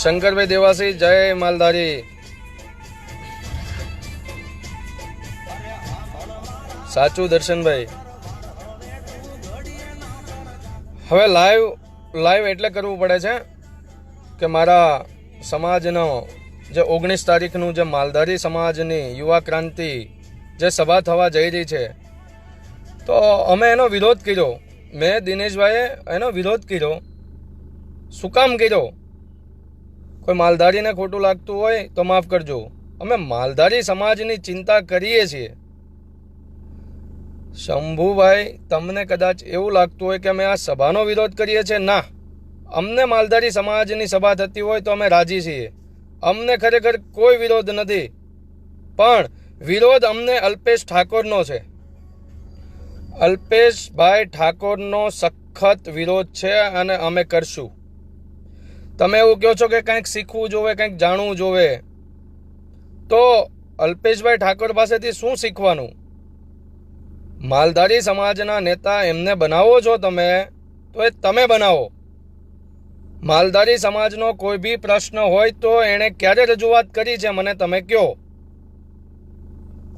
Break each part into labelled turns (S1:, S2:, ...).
S1: શંકરભાઈ દેવાસી, જય માલધારી. સાચું દર્શનભાઈ. હવે લાઈવ લાઈવ એટલે કરવું પડે છે કે મારા સમાજનો જે ઓગણીસ તારીખનું જે માલધારી સમાજની યુવા ક્રાંતિ જે સભા થવા જઈ રહી છે, તો અમે એનો વિરોધ કર્યો. મેં દિનેશભાઈએ એનો વિરોધ કર્યો. શું કામ કર્યો? કોઈ માલધારીને ખોટું લાગતું હોય તો માફ કરજો. અમે માલધારી સમાજની ચિંતા કરીએ છીએ. શંભુભાઈ, તમને કદાચ એવું લાગતું હોય કે અમે આ સભાનો વિરોધ કરીએ છીએ? ના. અમને માલધારી સમાજની સભા થતી હોય તો અમે રાજી છીએ. અમને ખરેખર કોઈ વિરોધ નથી. પણ વિરોધ અમને અલ્પેશ ઠાકોરનો છે. અલ્પેશભાઈ ઠાકોરનો સખત વિરોધ છે અને અમે કરશું. તમે એવું કહો છો કે કંઈક શીખવું જોવે, કંઈક જાણવું જોવે. તો અલ્પેશભાઈ ઠાકોર પાસેથી શું શીખવાનું? માલધારી સમાજના નેતા એમને બનાવો છો તમે, તો એ તમે બનાવો. માલધારી સમાજનો કોઈ બી પ્રશ્ન હોય તો એણે ક્યારે રજૂઆત કરી છે મને તમે કહો.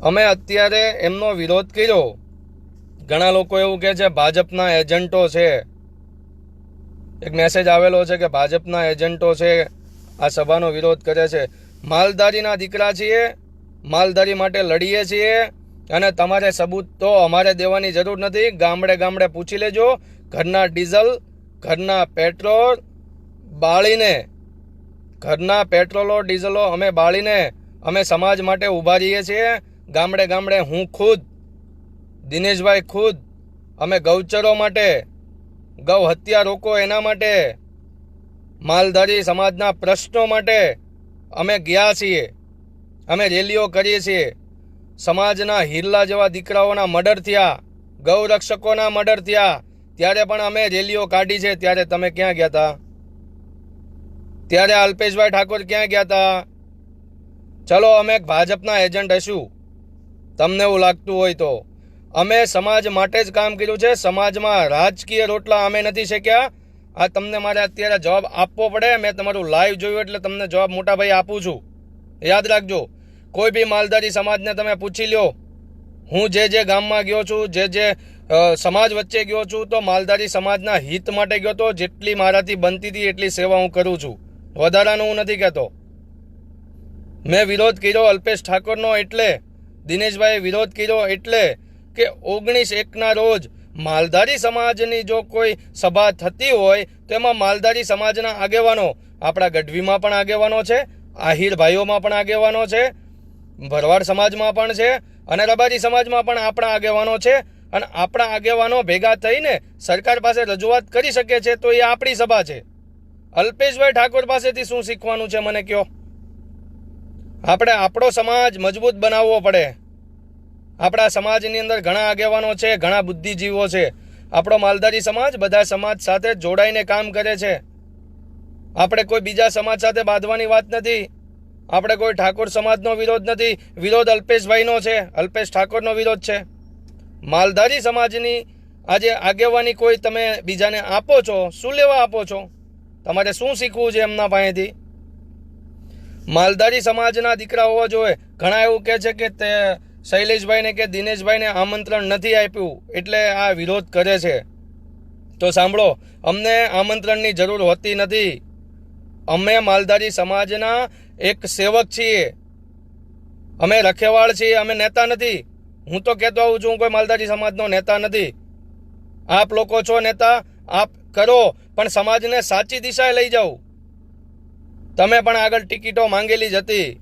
S1: અમે અત્યારે એમનો વિરોધ કર્યો. ઘણા લોકો એવું કહે છે, ભાજપના એજન્ટો છે. એક મેસેજ આવેલો છે કે ભાજપના એજન્ટો છે, આ સભાનો વિરોધ કરે છે. માલધારીના દીકરા છીએ, માલધારી માટે લડીએ છીએ અને તમારે સબૂત તો અમારે દેવાની જરૂર નથી. ગામડે ગામડે પૂછી લેજો. ઘરના ડીઝલ, ઘરના પેટ્રોલ બાળીને, ઘરના પેટ્રોલો, ડીઝલો અમે બાળીને અમે સમાજ માટે ઊભા રહીએ છીએ. ગામડે ગામડે હું ખુદ, દિનેશભાઈ ખુદ, અમે ગૌચરો માટે ગૌ હત્યા રોકો એના માટે. માલધારી સમાજના પ્રશ્નો માટે અમે ગયા છીએ. અમે રેલીઓ કરીએ છીએ. સમાજના હિરલા જેવા દીકરાઓના મર્ડર થયા. ગૌ રક્ષકોના મર્ડર થયા. ત્યારે પણ અમે રેલીઓ કાઢી છે. ત્યારે તમે ક્યાં ગયા હતા ત્યારે અલ્પેશભાઈ ઠાકોર ક્યાં ગયા હતા ચલો, અમે ભાજપના એજન્ટ હશું. તમને એવું લાગતું હોય તો. અમે સમાજ માટે જ કામ કર્યું છે. સમાજમાં રાજકીય રોટલા અમે નથી શક્યા. આ તમને મારે અત્યારે જવાબ આપવો પડે. મેં તમારું લાઈવ જોયું એટલે તમને જવાબ મોટાભાઈ આપું છું. યાદ રાખજો, કોઈ બી માલધારી સમાજને તમે પૂછી લ્યો. હું જે જે ગામમાં ગયો છું, જે જે સમાજ વચ્ચે ગયો છું, તો માલધારી સમાજના હિત માટે ગયો તો જેટલી મારાથી બનતી હતી એટલી સેવા હું કરું છું. વધારાનું હું નથી કહેતો. મેં વિરોધ કર્યો અલ્પેશ ઠાકોરનો એટલે, દિનેશભાઈએ વિરોધ કર્યો એટલે કે ઓગણીસ એકના રોજ માલધારી સમાજની જો કોઈ સભા થતી હોય તો એમાં માલધારી સમાજના આગેવાનો આપણા ગઢવીમાં પણ આગેવાનો છે, આહિર ભાઈઓમાં પણ આગેવાનો છે, ભરવાડ સમાજમાં પણ છે અને રબારી સમાજમાં પણ આપણા આગેવાનો છે અને આપણા આગેવાનો ભેગા થઈને સરકાર પાસે રજૂઆત કરી શકે છે તો એ આપણી સભા છે. અલ્પેશભાઈ ઠાકોર પાસેથી શું શીખવાનું છે મને કયો? આપણે આપણો સમાજ મજબૂત બનાવવો પડે. આપણા સમાજની અંદર ઘણા આગેવાનો છે, ઘણા બુદ્ધિજીવો છે. આપણો માલધારી સમાજ બધા સમાજ સાથે જોડાઈને કામ કરે છે. આપણે કોઈ બીજા સમાજ સાથે બાંધવાની વાત નથી. આપણે કોઈ ઠાકોર સમાજનો વિરોધ નથી. વિરોધ અલ્પેશભાઈનો છે. અલ્પેશ ઠાકોરનો વિરોધ છે. માલધારી સમાજની આજે આગેવાની કોઈ તમે બીજાને આપો છો? શું લેવા આપો છો? તમારે શું શીખવું છે એમના પાસેથી? માલધારી સમાજના દીકરા હોવા જોઈએ. ઘણા એવું કહે છે કે તે શૈલેષભાઈને કે દિનેશભાઈને આમંત્રણ નથી આપ્યું એટલે આ વિરોધ કરે છે. તો સાંભળો, અમને આમંત્રણની જરૂર હોતી નથી. અમે માલધારી સમાજના એક સેવક છીએ. અમે રખેવાળ છીએ, અમે નેતા નથી. હું તો કહેતો આવું છું, હું કોઈ માલધારી સમાજનો નેતા નથી. આપ લોકો છો નેતા, આપ કરો, પણ સમાજને સાચી દિશાએ લઈ જાઓ. તમે પણ આગળ ટિકિટો માંગેલી જ હતી.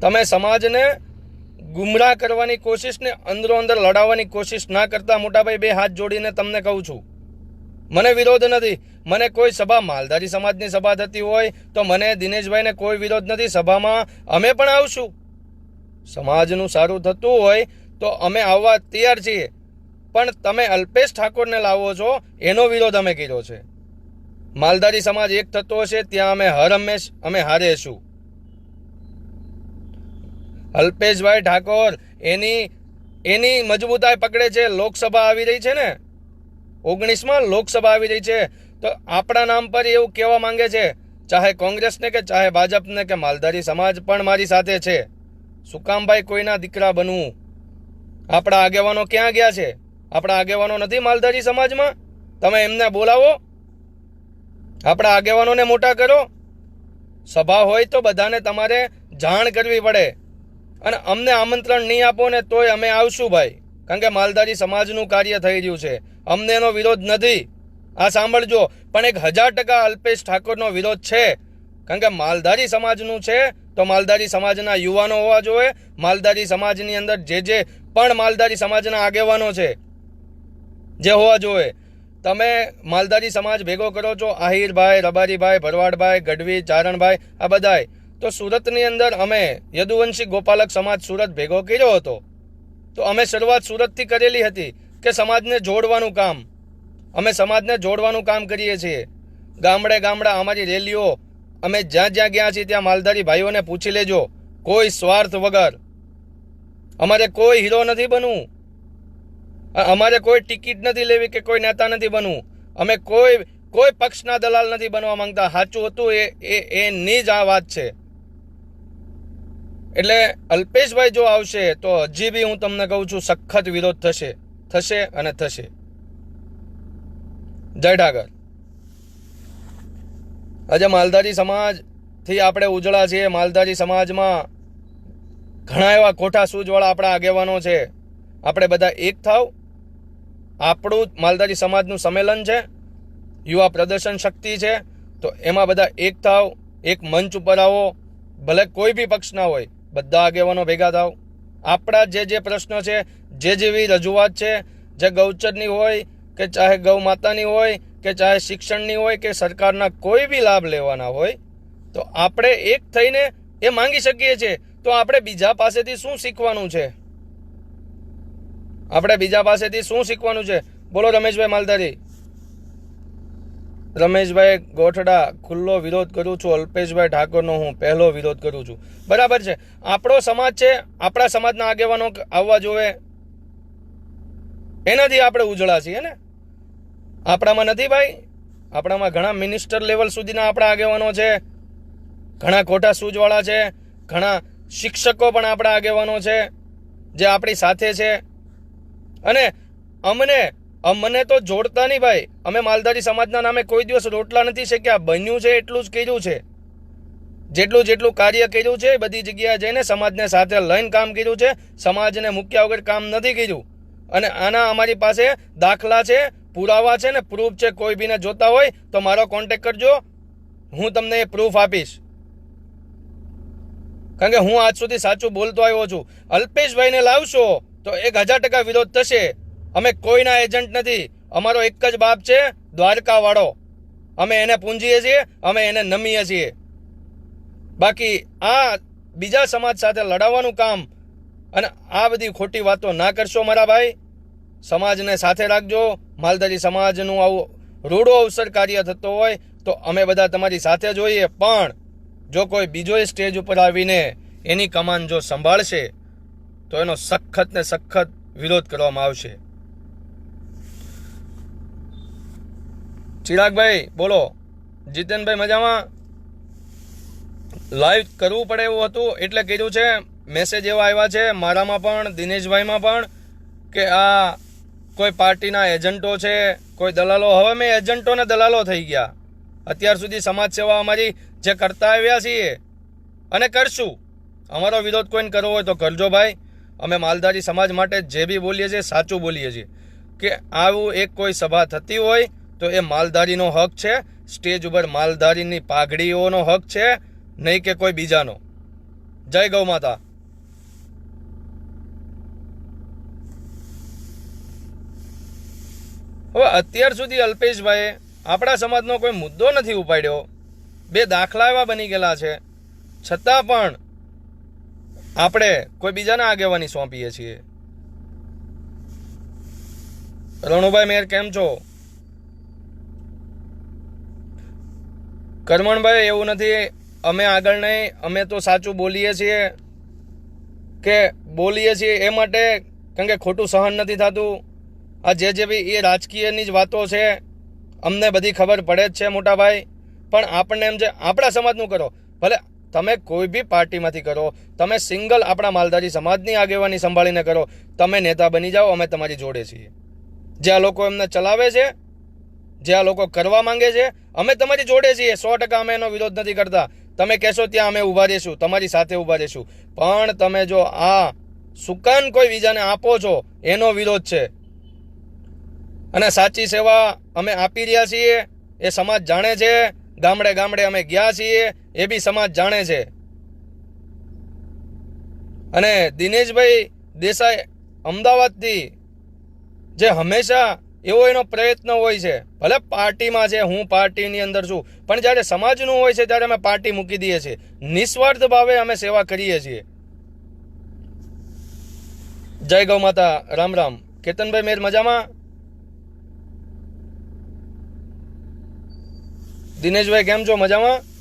S1: તમે સમાજને ગુમરાહ કરવાની કોશિશ ને અંદરો અંદર લડાવવાની કોશિશ ના કરતા મોટાભાઈ બે હાથ જોડીને તમને કહું છું. મને વિરોધ નથી. મને કોઈ સભા, માલધારી સમાજની સભા થતી હોય તો મને દિનેશભાઈને કોઈ વિરોધ નથી. સભામાં અમે પણ આવશું. સમાજનું સારું થતું હોય તો અમે આવવા તૈયાર છીએ. પણ તમે અલ્પેશ ઠાકોરને લાવો છો, એનો વિરોધ અમે કર્યો છે. માલધારી સમાજ એક થતો હશે, ત્યાં અમે હર હંમેશ, અમે હારેશું અલ્પેશભાઈ ઠાકોર, એની એની મજબૂતાઈ પકડે છે. લોકસભા આવી રહી છે ને? ઓગણીસમાં લોકસભા આવી રહી છે. તો આપણા નામ પર એવું કહેવા માંગે છે, ચાહે કોંગ્રેસને કે ચાહે ભાજપને કે માલધારી સમાજ પણ મારી સાથે છે. સુકામભાઈ કોઈના દીકરા બનવું? આપણા આગેવાનો ક્યાં ગયા છે? આપણા આગેવાનો નથી માલધારી સમાજમાં? તમે એમને બોલાવો. આપણા આગેવાનોને મોટા કરો. સભા હોય તો બધાને તમારે જાણ કરવી પડે. અને અમને આમંત્રણ નહીં આપો ને તોય અમે આવશું ભાઈ. કારણ કે માલધારી સમાજનું કાર્ય થઈ રહ્યું છે. અમને એનો વિરોધ નથી. આ સાંભળજો, પણ એક હજાર ટકા અલ્પેશ ઠાકોરનો વિરોધ છે. કારણ કે માલધારી સમાજનું છે, તો માલધારી સમાજના યુવાનો હોવા જોઈએ. માલધારી સમાજની અંદર જે જે પણ માલધારી સમાજના આગેવાનો છે, જે હોવા જોઈએ. તમે માલધારી સમાજ ભેગો કરો છો, આહિરભાઈ, રબારીભાઈ, ભરવાડભાઈ, ગઢવી, ચારણભાઈ, આ બધાય. તો સુરતની અંદર અમે યદુવંશી ગોપાલક સમાજ સુરત ભેગો કર્યો હતો. તો અમે શરૂઆત સુરતથી કરેલી હતી કે સમાજને જોડવાનું કામ. અમે સમાજને જોડવાનું કામ કરીએ છીએ. ગામડે ગામડા અમારી રેલીઓ, અમે જ્યાં જ્યાં ગયા છીએ ત્યાં માલધારી ભાઈઓને પૂછી લેજો, કોઈ સ્વાર્થ વગર. અમારે કોઈ હીરો નથી બનવું. અમારે કોઈ ટિકિટ નથી લેવી કે કોઈ નેતા નથી બનવું. અમે કોઈ કોઈ પક્ષના દલાલ નથી બનવા માંગતા. સાચું હતું એ એની જ આ વાત છે. એટલે અલ્પેશભાઈ જો આવશે, તો હજી બી હું તમને કહું છું, સખત વિરોધ થશે. થશે અને થશે. જય ઠાકર આજે માલધારી સમાજથી આપણે ઉજળા છીએ. માલધારી સમાજમાં ઘણા એવા કોઠા સૂઝવાળા આપણા આગેવાનો છે. આપણે બધા એક થાવ. આપણું માલધારી સમાજનું સંમેલન છે. યુવા પ્રદર્શન શક્તિ છે. તો એમાં બધા એક થાવ, એક મંચ ઉપર આવો. ભલે કોઈ બી પક્ષના હોય. બધા આગેવાનો ભેગા થાવ. આપણા જે જે પ્રશ્નો છે, જે જેવી રજૂઆત છે, જે ગૌચરની હોય કે ચાહે ગૌ માતાની હોય કે ચાહે શિક્ષણની હોય કે સરકારના કોઈ બી લાભ લેવાના હોય, તો આપણે એક થઈને એ માંગી શકીએ છીએ, તો આપણે બીજા પાસેથી શું શીખવાનું છે? આપણે બીજા પાસેથી શું શીખવાનું છે? બોલો રમેશભાઈ માલધારી. રમેશભાઈ ગોઠડા ખુલ્લો વિરોધ કરું છું, અલ્પેશભાઈ ઠાકોરનો હું પહેલો વિરોધ કરું છું. બરાબર છે? આપણો સમાજ છે, આપણા સમાજના આગેવાનો આવવા જોવે. એનાથી આપણે ઉજળા છીએ ને? આપણામાં નથી ભાઈ. આપણામાં ઘણા મિનિસ્ટર લેવલ સુધીના આપણા આગેવાનો છે. ઘણા ખોટા સૂઝવાળા છે. ઘણા શિક્ષકો પણ આપણા આગેવાનો છે, જે આપણી સાથે છે. અને અમને અમને તો જોડતા નહીં ભાઈ. અમે માલધારી સમાજના નામે કોઈ દિવસ રોટલા નથી શેક્યા. બન્યું છે એટલું જ કર્યું છે. જેટલું જેટલું કાર્ય કર્યું છે બધી જગ્યાએ જઈને સમાજને સાથે લઈને કામ કર્યું છે. સમાજને મૂક્યા વગર કામ નથી કર્યું. અને આના અમારી પાસે દાખલા છે, પુરાવા છે ને પ્રૂફ છે. કોઈ બીને જોતા હોય તો મારો કોન્ટેક કરજો. હું તમને એ પ્રૂફ આપીશ. કારણ કે હું આજ સુધી સાચું બોલતો આવ્યો છું. અલ્પેશભાઈને લાવશો તો એક હજાર ટકા વિરોધ થશે. અમે કોઈના એજન્ટ નથી. અમારો એક જ બાપ છે, દ્વારકાવાળો. અમે એને પૂંજીએ છીએ, અમે એને નમીએ છીએ. બાકી આ બીજા સમાજ સાથે લડાવવાનું કામ અને આ બધી ખોટી વાતો ના કરશો મારા ભાઈ. સમાજને સાથે રાખજો. માલધારી સમાજનું આવું રૂડો અવસર કાર્ય થતો હોય તો અમે બધા તમારી સાથે જોઈએ પણ જો કોઈ બીજો સ્ટેજ ઉપર આવીને એની કમાન જો સંભાળશે, તો એનો સખત ને સખત વિરોધ કરવામાં આવશે. ચિરાગભાઈ, બોલો. જીતેનભાઈ મજામાં? લાઈવ કરવું પડે એવું હતું, એટલે કીધું છે મેસેજ એવા આવ્યા છે, મારામાં પણ, દિનેશભાઈમાં પણ, કે આ કોઈ પાર્ટીના એજન્ટો છે, કોઈ દલાલો. હવે મેં એજન્ટો ને દલાલો થઈ ગયા. અત્યાર સુધી સમાજ સેવા અમારી જે કરતા આવ્યા છીએ, અને કરશું. અમારો વિરોધ કોઈને કરવો હોય તો કરજો ભાઈ. અમે માલધારી સમાજ માટે જે બી બોલીએ છીએ, સાચું બોલીએ છીએ. કે આવું એક કોઈ સભા થતી હોય તો એ માલધારીનો હક છે. સ્ટેજ ઉપર માલધારીની પાઘડીઓનો હક છે, નહીં કે કોઈ બીજાનો. જય ગૌ માતા. હવે અત્યાર સુધી અલ્પેશભાઈએ આપણા સમાજનો કોઈ મુદ્દો નથી ઉપાડ્યો. બે દાખલા એવા બની ગયેલા છે. છતાં પણ આપણે કોઈ બીજાના આગેવાની સોંપીએ છીએ. રણુભાઈ મેર, કેમ છો? કરમણભાઈ, એવું નથી. અમે આગળ નહીં. અમે તો સાચું બોલીએ છીએ કે બોલીએ છીએ એ માટે, કારણ કે ખોટું સહન નથી થતું. આ જે જે બી એ રાજકીયની જ વાતો છે, અમને બધી ખબર પડે જ છે મોટાભાઈ. પણ આપણને એમ છે, આપણા સમાજનું કરો. ભલે તમે કોઈ બી પાર્ટીમાંથી કરો, તમે સિંગલ આપણા માલધારી સમાજની આગેવાની સંભાળીને કરો, તમે નેતા બની જાઓ, અમે તમારી જોડે છીએ. જે આ લોકો એમને ચલાવે છે જે આ લોકો કરવા માંગે છે, અમે તમારી જોડે છીએ. સો ટકા અમે એનો વિરોધ નથી કરતા. તમે કહેશો ત્યાં અમે ઊભા રહીશું, તમારી સાથે ઊભા રહીશું. પણ તમે જો આ સુકાન કોઈ બીજાને આપો છો, એનો વિરોધ છે. અને સાચી સેવા અમે આપી રહ્યા છીએ, એ સમાજ જાણે છે. ગામડે ગામડે અમે ગયા છીએ, એ બી સમાજ જાણે છે. અને દિનેશભાઈ દેસાઈ અમદાવાદથી જે હંમેશા એવો એનો પ્રયત્ન હોય છે. ભલે પાર્ટીમાં છે, હું પાર્ટીની અંદર છું, પણ જ્યારે સમાજનું હોય છે, ત્યારે અમે પાર્ટી મૂકી દઈએ છીએ. નિસ્વાર્થ ભાવે અમે સેવા કરીએ છીએ. જય ગૌ માતા, રામ રામ. કેતનભાઈ મેર, મજામાં? દિનેશભાઈ, કેમ છો? મજામાં?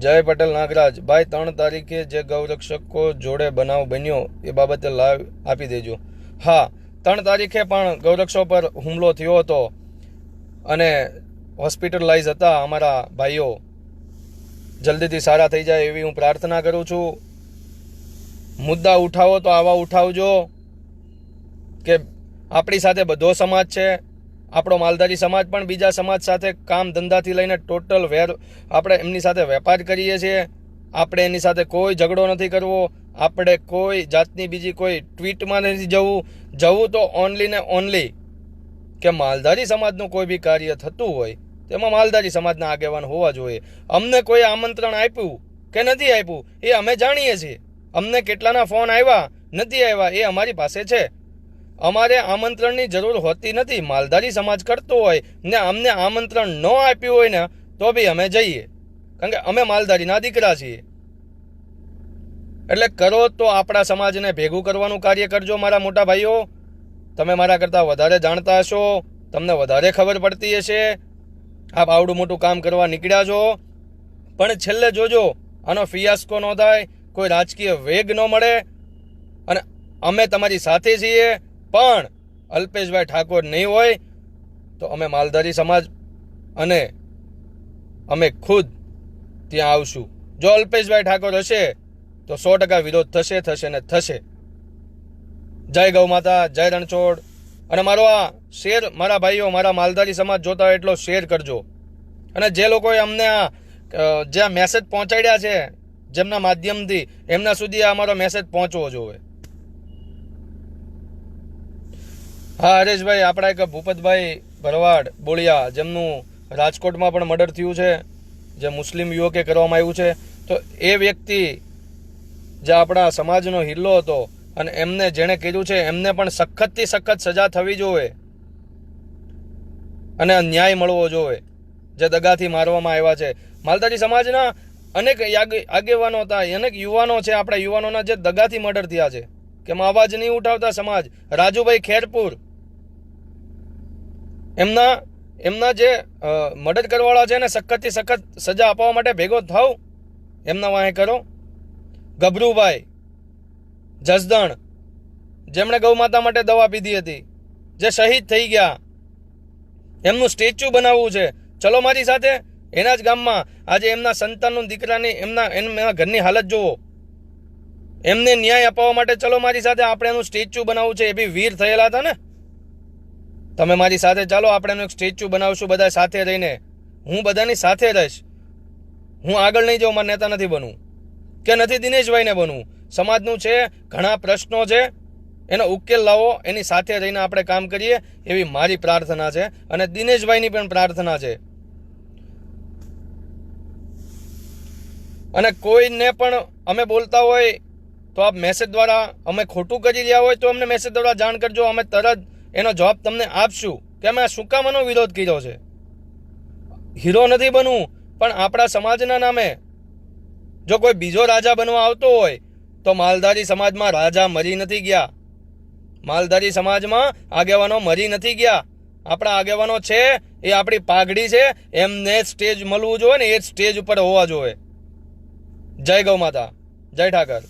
S1: જય પટેલ નાગરાજ. ભાઈ, ત્રણ તારીખે જે ગૌરક્ષકો જોડે બનાવ બન્યો, એ બાબતે લાઈવ આપી દેજો. હા, ત્રણ તારીખે પણ ગૌરક્ષો પર હુમલો થયો હતો અને હોસ્પિટલાઇઝ હતા અમારા ભાઈઓ. જલ્દીથી સારા થઈ જાય એવી હું પ્રાર્થના કરું છું. મુદ્દા ઉઠાવો તો આવા ઉઠાવજો કે આપણી સાથે બધો સમાજ છે. આપણો માલધારી સમાજ પણ બીજા સમાજ સાથે કામ ધંધાથી લઈને ટોટલ વેર આપણે એમની સાથે વેપાર કરીએ છીએ. આપણે એની સાથે કોઈ ઝઘડો નથી કરવો. આપણે કોઈ જાતની બીજી કોઈ ટ્વીટમાં નથી જવું. જવું તો ઓનલી ને ઓનલી કે માલધારી સમાજનું કોઈ બી કાર્ય થતું હોય તેમાં માલધારી સમાજના આગેવાન હોવા જોઈએ. અમને કોઈ આમંત્રણ આપ્યું કે નથી આપ્યું એ અમે જાણીએ છીએ. અમને કેટલાના ફોન આવ્યા, નથી આવ્યા એ અમારી પાસે છે. અમારે આમંત્રણની જરૂર હોતી નથી. માલધારી સમાજ કરતો હોય ને અમને આમંત્રણ ન આપ્યું હોય ને, તો બી અમે જઈએ. કારણ કે અમે માલધારીના દીકરા છીએ. એટલે કરો તો આપણા સમાજને ભેગું કરવાનું કાર્ય કરજો, મારા મોટા ભાઈઓ. તમે મારા કરતાં વધારે જાણતા હશો. તમને વધારે ખબર પડતી હશે. આપ આવડું મોટું કામ કરવા નીકળ્યા છો. પણ છેલ્લે જોજો, આનો ફિયાસ્કો ન થાય કોઈ રાજકીય વેગ ન મળે. અને અમે તમારી સાથે છીએ. પણ અલ્પેશભાઈ ઠાકોર નહીં હોય, તો અમે માલધારી સમાજ અને અમે ખુદ ત્યાં આવશું. જો અલ્પેશભાઈ ઠાકોર હશે, તો સો ટકા વિરોધ થશે થશે ને થશે. જય ગૌ માતા, જય રણછોડ. અને મારો આ શેર, મારા ભાઈઓ, મારા માલધારી સમાજ જોતા હોય એટલો શેર કરજો. અને જે લોકોએ અમને આ જ્યાં મેસેજ પહોંચાડ્યા છે, જેમના માધ્યમથી, એમના સુધી આ અમારો મેસેજ પહોંચવો જોઈએ હા, હરેશભાઈ, આપણા એક ભૂપતભાઈ ભરવાડ, બોળિયા, જેમનું રાજકોટમાં પણ મર્ડર થયું છે, જે મુસ્લિમ યુવકે કરવામાં આવ્યું છે. તો એ વ્યક્તિ જે આપણા સમાજનો હિલ્લો હતો અને એમને જેણે કર્યું છે, એમને પણ સખતથી સખત સજા થવી જોઈએ અને ન્યાય મળવો જોઈએ, જે દગાથી મારવામાં આવ્યા છે. માલધારી સમાજના અનેક આગેવાનો હતા અનેક યુવાનો છે, આપણા યુવાનોના જે દગાથી મર્ડર થયા છે. કે એમાં અવાજ નહીં ઉઠાવતા સમાજ? રાજુભાઈ ખેરપુર એમના એમના જે મદદ કરવાવાળા છે એને સખતથી સખત સજા આપવા માટે ભેગો થાવ, એમના વાંહે કરો. ગભરુભાઈ, જસદણ, જેમણે ગૌ માતા માટે દવા પીધી હતી, જે શહીદ થઈ ગયા. એમનું સ્ટેચ્યુ બનાવવું છે. ચલો મારી સાથે, એના જ ગામમાં આજે એમના સંતાનનું દીકરાની, એમના એમના ઘરની હાલત જુઓ. એમને ન્યાય અપાવવા માટે ચલો મારી સાથે આપણે એનું સ્ટેચ્યુ બનાવવું છે એ બી વીર થયેલા હતા ને? તમે મારી સાથે ચાલો, આપણે એનું એક સ્ટેચ્યુ બનાવશું બધા સાથે રહીને. હું બધાની સાથે રહીશ. હું આગળ નહીં જાઉં, મારા નેતા નથી બનવું. કે નથી દિનેશભાઈને બનવું. સમાજનું છે, ઘણા પ્રશ્નો છે. એનો ઉકેલ લાવો, એની સાથે રહીને આપણે કામ કરીએ, એવી મારી પ્રાર્થના છે અને દિનેશભાઈની પણ પ્રાર્થના છે. અને કોઈને પણ અમે બોલતા હોય તો આપ મેસેજ દ્વારા અમે ખોટું કરી રહ્યા હોય તો અમને મેસેજ દ્વારા જાણ કરજો. અમે તરત એનો જવાબ તમને આપશું કે અમે આ શું કામ આનો વિરોધ કર્યો છે. હીરો નથી બનવું, પણ આપણા સમાજના નામે જો કોઈ બીજો રાજા બનવા આવતો હોય, તો માલધારી સમાજમાં રાજા મરી નથી ગયા. માલધારી સમાજમાં આગેવાનો મરી નથી ગયા. આપણા આગેવાનો છે, એ આપણી પાઘડી છે, એમને સ્ટેજ મળવું જોઈએ ને એ સ્ટેજ ઉપર હોવા જોઈએ. જય ગૌ માતા, જય Thakar.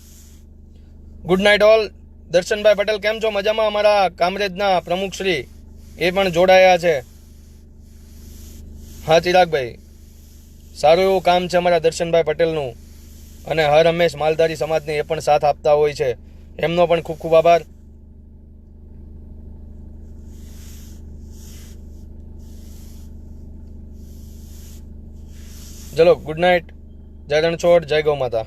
S1: Good night all. Darshanbhai Patel, કેમ છો? મજામાં અમારા કામરેજના પ્રમુખ શ્રી. એ પણ જોડાયા છે. હા, ચિરાગભાઈ. સારું એવું કામ છે અમારા દર્શનભાઈ પટેલનું. અને હર હંમેશ માલધારી સમાજને એ પણ સાથ આપતા હોય છે. એમનો પણ ખૂબ ખૂબ આભાર. ચલો, ગુડ નાઇટ. જય રણછોડ, જય ગૌ માતા